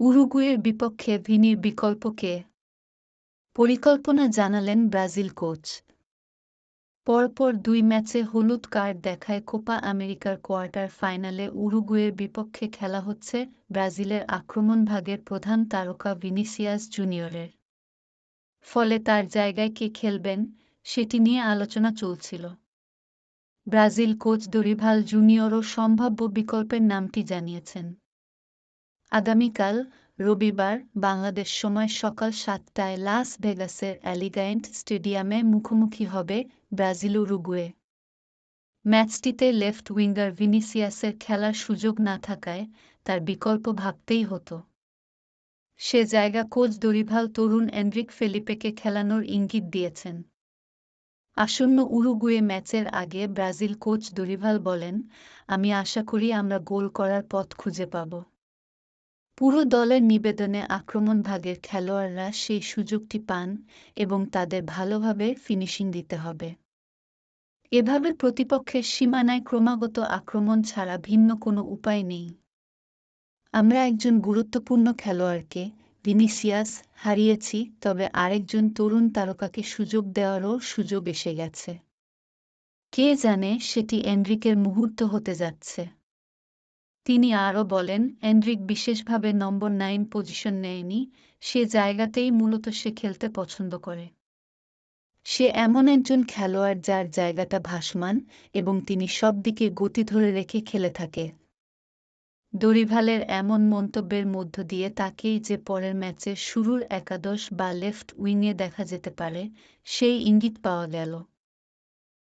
উরুগুয়ের বিপক্ষে ভিনির বিকল্পকে পরিকল্পনা জানালেন ব্রাজিল কোচ। পরপর দুই ম্যাচে হলুদ কার্ড দেখায় কোপা আমেরিকার কোয়ার্টার ফাইনালে উরুগুয়ের বিপক্ষে খেলা হচ্ছে ব্রাজিলের আক্রমণভাগের প্রধান তারকা ভিনিসিয়াস জুনিয়রের। ফলে তার জায়গায় কে খেলবেন সেটি নিয়ে আলোচনা চলছিল। ব্রাজিল কোচ দরিভাল জুনিয়রও সম্ভাব্য বিকল্পের নামটি জানিয়েছেন। আগামীকাল রবিবার বাংলাদেশ সময় সকাল সাতটায় লাস ভেগাসের অ্যালিগায়েন্ট স্টেডিয়ামে মুখোমুখি হবে ব্রাজিল উরুগুয়ে। ম্যাচটিতে লেফট উইঙ্গার ভিনিসিয়াসের খেলার সুযোগ না থাকায় তার বিকল্প ভাবতেই হতো। সে জায়গা কোচ দরিভাল তরুণ এন্ড্রিক ফেলিপেকে খেলানোর ইঙ্গিত দিয়েছেন। আসন্ন উরুগুয়ে ম্যাচের আগে ব্রাজিল কোচ দরিভাল বলেন, আমি আশা করি আমরা গোল করার পথ খুঁজে পাব। পুরো দলের নিবেদনে আক্রমণ ভাগের খেলোয়াড়রা সেই সুযোগটি পান এবং তাদের ভালোভাবে ফিনিশিং দিতে হবে। এভাবে প্রতিপক্ষের সীমানায় ক্রমাগত আক্রমণ ছাড়া ভিন্ন কোনো উপায় নেই। আমরা একজন গুরুত্বপূর্ণ খেলোয়াড়কে, ভিনিসিয়াস, হারিয়েছি, তবে আরেকজন তরুণ তারকাকে সুযোগ দেওয়ারও সুযোগ এসে গেছে। কে জানে সেটি এন্ড্রিকের মুহূর্ত হতে যাচ্ছে। তিনি আরও বলেন, এন্ড্রিক বিশেষভাবে নম্বর নাইন পজিশন নেয়নি, সে জায়গাতেই মূলত সে খেলতে পছন্দ করে। সে এমন একজন খেলোয়াড় যার জায়গাটা ভাসমান এবং তিনি সব দিকে গতি ধরে রেখে খেলে থাকে। দরিভালের এমন মন্তব্যের মধ্য দিয়ে তাকেই যে পরের ম্যাচে শুরুর একাদশ বা লেফট উইংয়ে দেখা যেতে পারে, সেই ইঙ্গিত পাওয়া গেল।